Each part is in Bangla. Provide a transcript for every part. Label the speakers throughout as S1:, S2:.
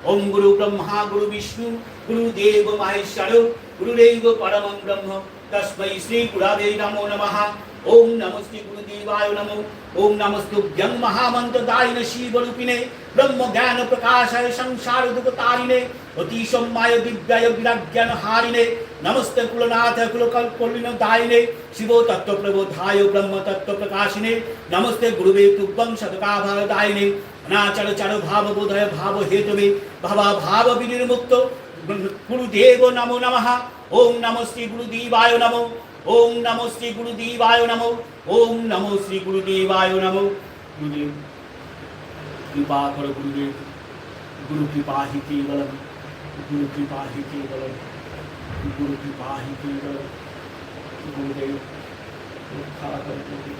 S1: ওম গুরু ব্রহ্মা, গুরু বিষ্ণু গুরুদেব মাহেশ্বর গুরুদেব পরমং ব্রহ্ম। তস্मै শ্রী গুরাবে নমো নমঃ। ওম নমস্তে গুরুদেবায় নমো। ওম নমস্তুভ্যং মহামন্ত্রদায়িন শিবরূপিণে ব্রহ্ম জ্ঞান প্রকাশায় সংসার দুঃখতারিণে অতি সম্মায় দিব্যায় বিরাজ্ঞান হারিণে নমস্তে কুলনাথ কুলকল্পলিন দায়িনে শিব তত্ত্ব প্রবোধায় ব্রহ্ম তত্ত্ব প্রকাশিনে নমস্তে গুরুবে তুভ্যং শতকাভার দায়িনে অনাচর চর ভাব বোধয় ভাব হেতবে ভাবা ভাব বিনির্মুক্ত। গুরুদেব নমো নমঃ। ওম নমো শ্রী গুরুদেবায় নমো। ওম নমো শ্রী গুরুদেবায় নমো। ওম নমো শ্রী গুরুদেবায় নমো। গুরুদেব, কৃপা কর গুরুদেব। গুরু কৃপা হি কেবলম। গুরু কৃপা হি কেবলম। গুরু কৃপা হি কেবলম। গুরুদেব, রক্ষা কর গুরুদেব।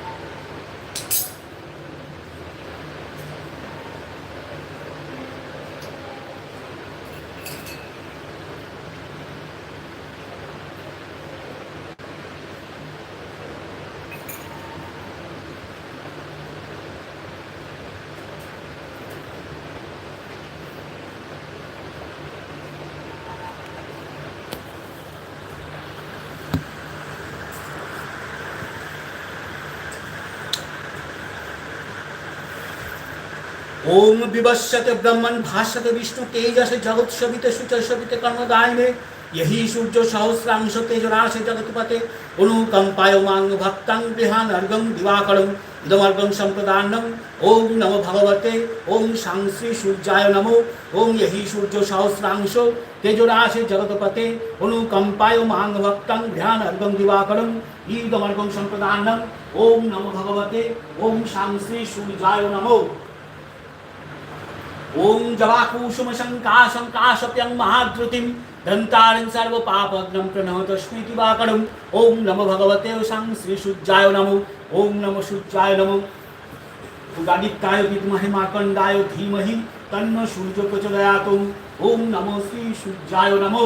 S1: ओम विवस्यते ब्रह्मन् भाष्यते विष्णु तेजस जगत शोभित शुच शोभित कर्मदायिने यही सूर्य सहस्रांश तेजराश जगतपते अनुकंपाय मांग भक्तं गृहान अर्घं दिवाकरं इदमर्घं सम्प्रदानम् ओम नमो भगवते ओम सांग श्री सूर्याय नमो ओम यही सूर्य सहस्रांश तेजराश जगतपते अनुकंपाय मांग भक्तं ध्यान अर्घं दिवाकरं ईदमर्घं सम्प्रदानम् ओम नमो भगवते ओम सांग श्री ওম জবাকুসুম শঙ্কাশং কাশপ্যং মহাদ্রুতিম দন্তারং সর্ব পাপগ্রম প্রণহ তস্মৈ দিবাকরম ওম নমো ভগবতে সাং শ্রী সূর্যায় নমো ওম নমো সূর্যায় নমো উগাদিত্যায় বিদ্মহে মার্কণ্ডায় ধীমহি তন্ন সূর্য প্রচোদয়াত ওম নমো শ্রী সূর্যায় নমো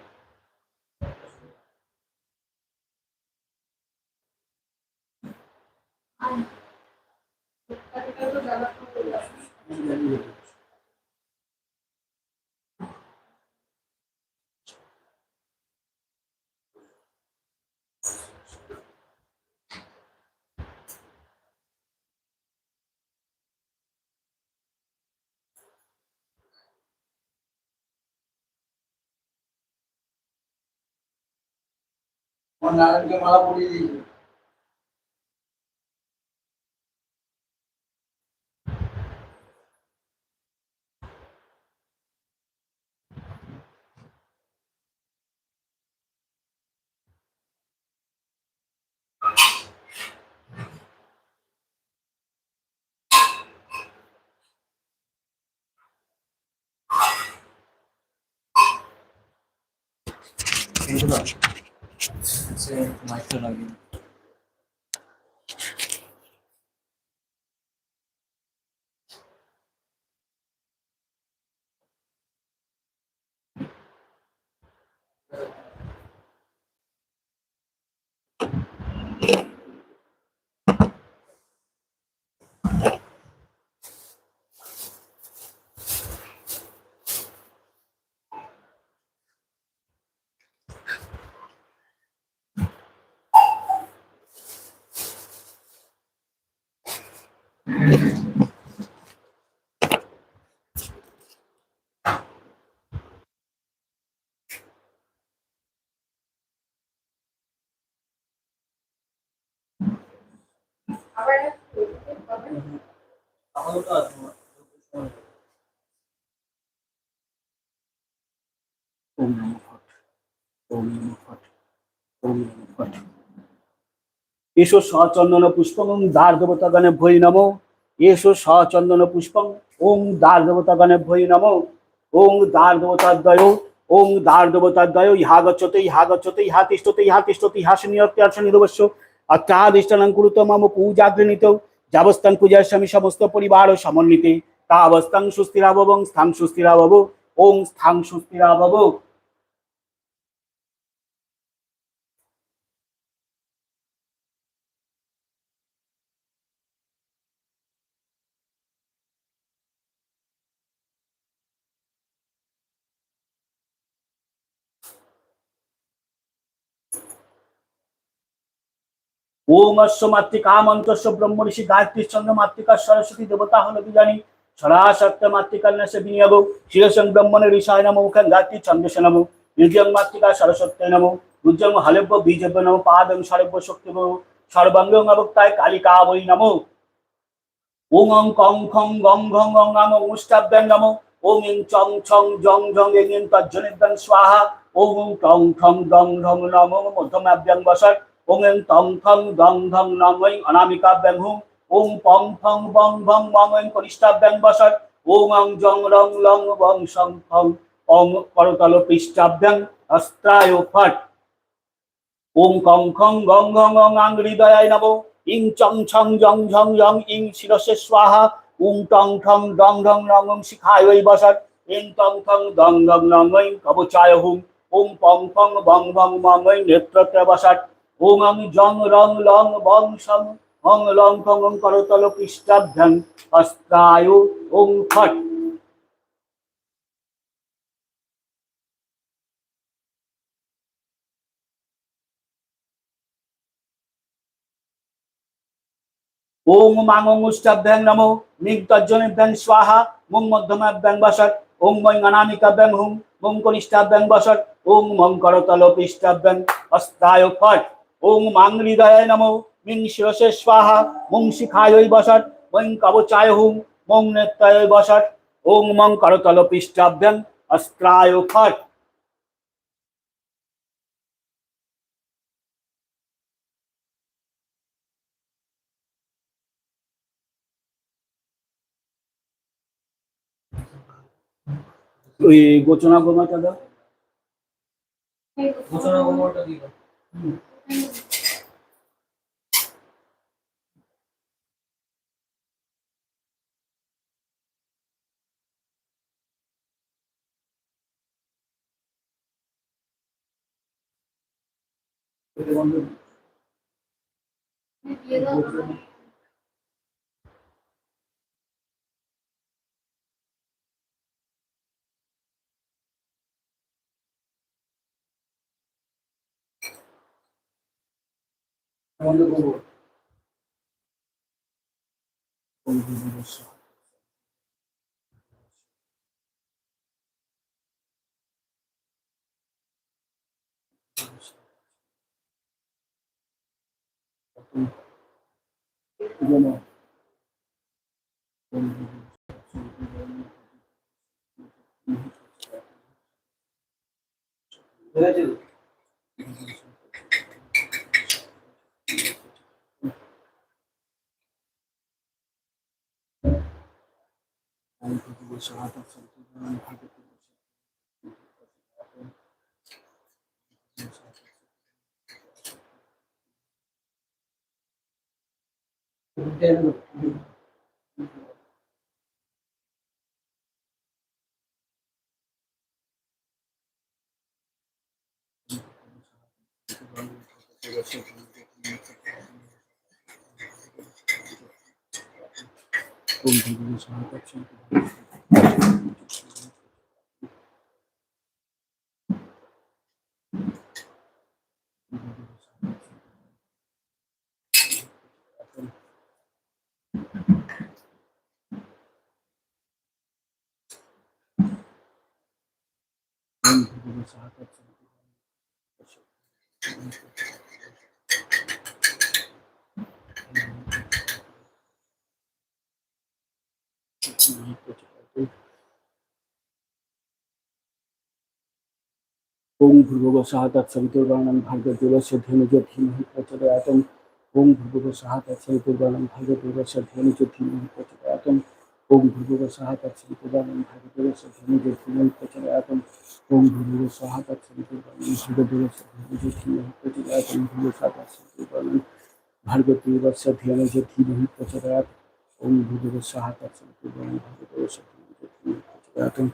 S2: Menarik
S1: ke malam పొడి Thank you. মাইকটা লাগিয়ে
S2: আবার
S1: Thank you. এসো সচন্দন পুষ্পং দ্বার দেবতাগণে ভৈ নম। এসো সচন্দন পুষ্পং, ওং দ্বার দেবতাগণে ভৈ নম। ওং দ্বার দেবতাদ্বয় ওং দ্বার দেবতাদ্বয় ইহা গচ্ছতে ইহা গচ্ছতে, ইহা তিষ্ঠতে ইহা তিষ্ঠতে, ইহা শনিয়তে অর্শনি দেবস্য অত্যাদিষ্টানাং কুরুত মম পূজাগ্রণীত, যাবস্থান পূজার স্বামী সমস্ত পরিবার ও সমন্বিতে তাবস্থাং সুস্থিরাবং স্থাং সুস্থিরাবব ওং স্থাং সুস্থিরাবব ওম অশ্ব মাতৃকা মন্ত্রস্ব ব্রহ্ম ঋষি, গায়ত্রী, চন্দ্র মাতৃকা, সরস্বতী দেবতা হল বিজানি সরাসত্য মাতৃকান্যাসে বিনিয়োগ। শিরসং ব্রহ্মণে ঋষায় নম মুখং গায়ত্রী চন্দ্রসে নম। নির্জং মাতৃকা সরস্বতী নম। রুদ্রং হলেব্য, বীজব্য নম। পাদং সরব্য শক্তি সর্বাঙ্গং অবক্তায় কালিকা বৈ নম। ওং অং কং খং গং ঘং গং আং মুষ্টাভ্যাং নম। ওং ইং চং ছং জং ঝং এং ইং তজ্জনিদ্যাং স্বাহা। ওং টং ঠং দং ঢং নম। মধ্যমাভ্যাং বসর। ওং এং টং ঠং দং ঢং নম ঐং অনামিকাভ্যাং হুং ওং পং ফং বং ভং মং ঐং কনিষ্ঠাভ্যাং বসর। ওং অং জং রং লং বং সং ফং অং করতল পৃষ্ঠাভ্যাং অস্ত্রায় ফট। ওং কং খং গং ঘং অং আং হৃদয়ায় নম। ইং চং ছং জং ঝং জং ইং শিরসে স্বাহা। উং টং ঠং ডং ঢং রং ওং শিখায় ওই বসত ইং টং ঠং দং দং নং ওই কবচায় হুং ওং পং ফং বং বং মং ওই নেত্রত্রে বসত ওং অং জং রং লং বং সং, হং লং খং ওং করতল পৃষ্ঠাভ্যাং হস্তায়ু ওং ফট। ওং মাং মুষ্টাভ্যাং নমো মিং তজ্জনিভ্যাং স্বাহা, মুং মধ্যমাভ্যাং বসত, ওং মৈ অনামিকাভ্যাং হুং মুং কনিষ্ঠাভ্যাং বসত, ওং মং করতল পৃষ্ঠাভ্যাং হস্তায় ফট। ওং মাং হৃদয়ায় নমো। মিং শিরসে স্বাহা মুং শিখায় বসত মৈ কবচায় হুং মং নেত্রায় বসত ওং মং করতল পৃষ্ঠাভ্যাং অস্ত্রায় ফট। ওই গোচনা গোমাটা দাও। গোচনা গোমাটা দিও Me pierdo. করুন।
S2: দিয়ে দাও
S1: বন্ধ স্বাহা। যেন ওম ভূর্ভুবঃ ওম ভূর্ভুবঃ স্বাহা তৎসবিতুর্বরেণ্যং ভর্গো ওম ভূর্ভুবঃ স্বাহা তৎসবিতুর্বরেণ্যং ওম ভূর্ভুবঃ স্বাহা তৎসবিতুর্বরেণ্যং ওম ভূর্ভুবঃ স্বাহা তৎসবিতুর্বরেণ্যং ভর্গো দেবস্য ধীমহি ধীমহি প্রচোদয়াৎ ওম ভূর্ভুবঃ স্বাহা তৎসবিতুর্বরেণ্যং ভর্গো দেবস্য ধীমহি ধীমহি প্রচোদয়াৎ ওম ভূর্ভুবঃ স্বাহা তৎসবিতুর্বরেণ্যং ভর্গো দেবস্য ধীমহি ধীমহি Atin.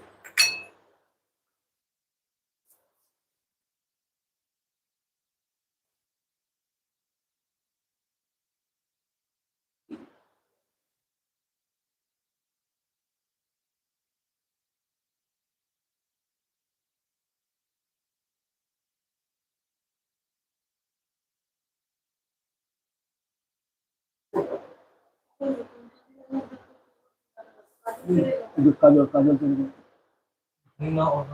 S1: Thank you. স্বাহা তৎসবিতুর্বরেণ্যং ভর্গো দেবস্য ধীমহি ধীমহি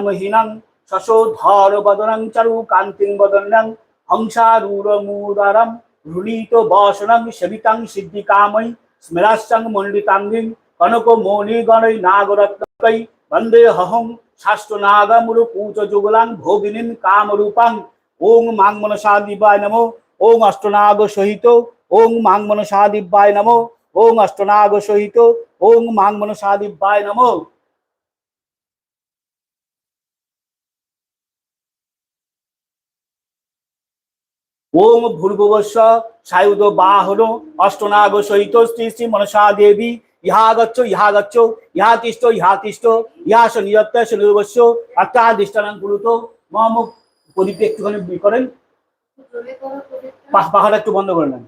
S1: প্রচোদয়াৎ ওম শশোধর বদনং চারু কান্তিং বদনং হংসারূঢ়মূদারম রুণীত বসনং সেবিতাং সিদ্ধিকাময়ী স্মেরাশ্চং মণ্ডিতাঙ্গিং কনক মৌনিগণৈ নাগরত্নকৈ বন্দে হহং শাস্ত্রনাগমুরু পূত যুগলাং ভোগিনীম কামরূপাং। ওং মাং মনসা দিব্যায় নমো। ওং অষ্টনাগ সহিত ওং মাং মনসা দিব্যায় নমো। ওং অষ্টনাগ সহিত ওং মাং মনসা দিব্যায় নমো। ওম ভূর্ভুবস্ব সায়ুধ বাহন অষ্টনাগ সহিত শ্রী শ্রী মনসা দেবী। ইহা গচ্ছ ইহা গচ্ছ, ইহা তিষ্ঠ ইহা তিষ্ঠ, ইহা শনিযত্ত শনিবস্য অর্থাদিষ্ঠান কুরুত মম প্রদীপটা একটুখানি করেন। পাখাটা একটু বন্ধ করে নেন।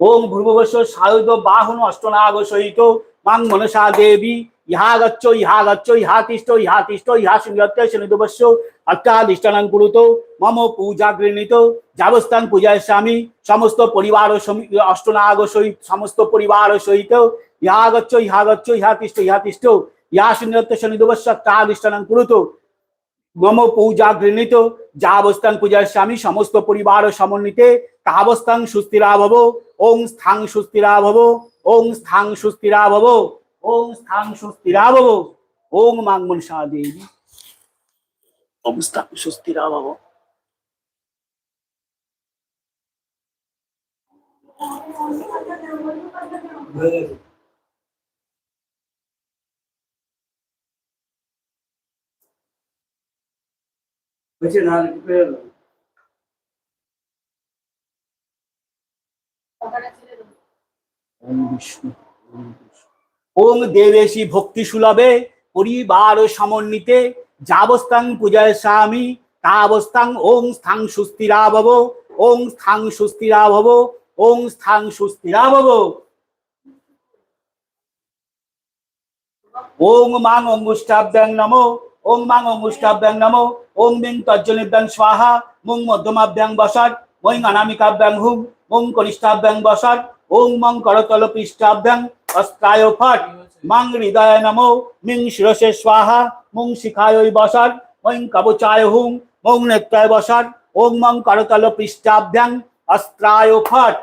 S1: ওম ভূর্ভুবস্ব সায়ুধ বাহন অষ্টনাগ সহিত। মাং মনসা দেবী। ইহা গচ্ছ ইহা গচ্ছ, ইহা তিষ্ঠ ইহা তিষ্ঠ, ইহা শনিযত্ত শনিদবস্য অর্থাদিষ্ঠান কুরুত, মম পূজা গৃহীত যাবস্থান পূজায় স্বামী সমস্ত পরিবার অষ্টনাগ সহিত, সমস্ত পরিবার সহিত। ইহা গচ্ছ ইহা গচ্ছ, ইহা তিষ্ঠ ইহা তিষ্ঠ, ইহা শূন্যত্ব শনিদবস্য অর্থাদিষ্ঠান কুরুত। মম পূজা গৃহীত যাবস্থান পূজায় স্বামী সমস্ত পরিবার সমন্বিতে সুস্থিরা ভব ওং স্থাং সুস্থিরা ভব ওং স্থাং সুস্থিরা ভব ওং স্থাং সুস্থিরা ভব ওং মাং মনসা দেবী। ওং স্থাং সুস্থিরা ভব হয়েছে না?
S2: কথাটা ছেড়ে
S1: ওম দেবেশী ভক্তি সুলভে পরিবার সমন্বিতে যাবস্তাং পূজায় স্বামী, তাবস্তাং ওং স্থাং সুস্থিরা ভব ওং স্থাং সুস্থিরা ভব ওং স্থাং সুস্থিরা ভব ওং মাং অঙ্গুষ্টাভ্যাং নমো, ওং মাং অঙ্গুষ্টাভ্যাং নমো, ওং বিং তজ্জনিভ্যাং স্বাহা, মুং মধ্যমাভ্যাং বসৎ মৈ অনামিকাভ্যাং হুম ওং কনিষ্ঠাভ্যাং বসৎ ওং মং করতল পৃষ্ঠাভ্যাং অস্ত্রায় ফট মাং হৃদয় নমো মিং শিরসে স্বাহা মুং শিখায় বসৎ মৈ কবচায় হুং মৌ নেত্রায় বসৎ ওং মং করতল পৃষ্ঠাভ্যাং অস্ত্রায় ফট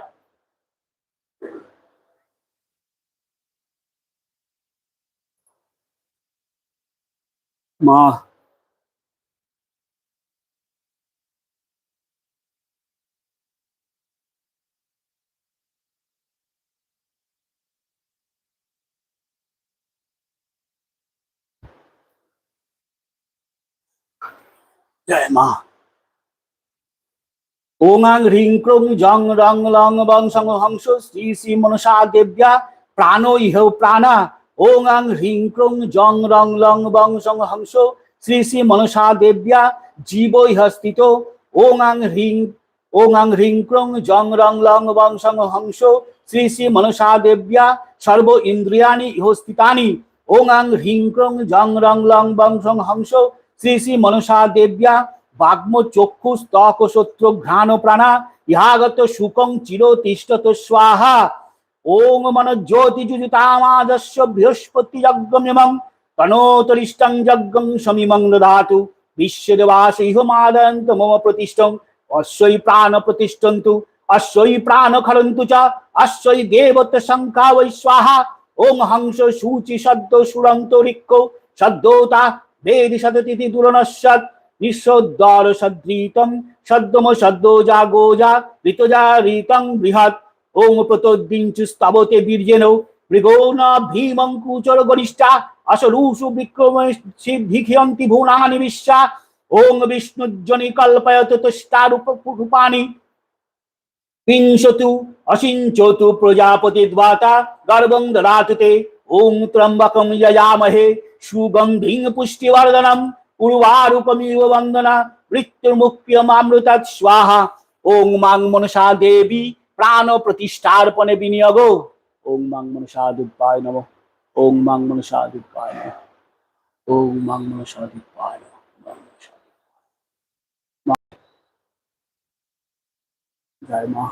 S1: মা জয় মা ওঙাং হ্রিং ক্রং জং রং লং বং সং হংস শ্রী শ্রী মনসা দেব্যা প্রাণ ইহ প্রাণা। ওঙাং হ্রিং ক্রং জং রং লং বং সং হংস শ্রী শ্রী মনসা দেব্যা জীব ইহ স্থিত ওঙাং হ্রিং ওঙাং হ্রিং ক্রং জং রং লং বং সং হংস শ্রী শ্রী মনসা দেব্যা সর্ব ইন্দ্রিয়াণি ইহ স্থিতানি ওঙাং হ্রিং ক্রং জং রং লং বং সং হংস শ্রী শ্রী মনসা দেব্যা, বাগ্ম চক্ষু স্তক সত্র ঘ্রাণ প্রাণা, ইহাগত সুকং চির তিষ্ঠত স্বাহা। ওং মন জ্যোতি যুজিতামাদস্য বৃহস্পতি যজ্ঞমিমং তনোতরিষ্টং যজ্ঞং সমিমং দদাতু। বিশ্বদেবাস ইহ মাদন্ত মম প্রতিষ্ঠং অশ্বই প্রাণ প্রতিষ্ঠন্তু অশ্বই প্রাণ খরন্তু চ অশ্বই দেবত শঙ্কা বৈ স্বাহা। ওং হংস সূচি সদ্য সুরন্তরিক্ষ সদ্যোতা বেদি সদতিথি দুরনস্যৎ নিঃসদ্বার সদ্রীতম সদ্যম সদ্য যা গোজা ঋতজা ঋতং বৃহৎ। ওং প্রতোদ্দিঞ্চু স্তবতে বীর্যেন মৃগো ন ভীমং কুচর গরিষ্ঠা অসরূষু বিক্রম সিদ্ধিখিয়ন্তি ভুনানি বিশ্বা। ওং বিষ্ণুজ্জনি কল্পয়ত তুষ্টারূপ রূপানি বিংশতু অসিঞ্চতু প্রজাপতি দ্বাতা গর্ভং দদাতু ওং ত্রম্বকম যজামহে। সুগন্ধিং পুষ্টিবর্ধনম উর্বারুকমিব বন্দনা মৃত্যুর্মুখ্যমামৃতাৎ স্বাহা। ওং মাং মনসা দেবী প্রাণ প্রতিষ্ঠার্পণে বিনিয়োগ। ওং মাং মনসা দুর্গায় নম। ওং মাং মনসা দুর্গায় নম। ওং মাং মনসা দুর্গায় নমঃ। জয় মা।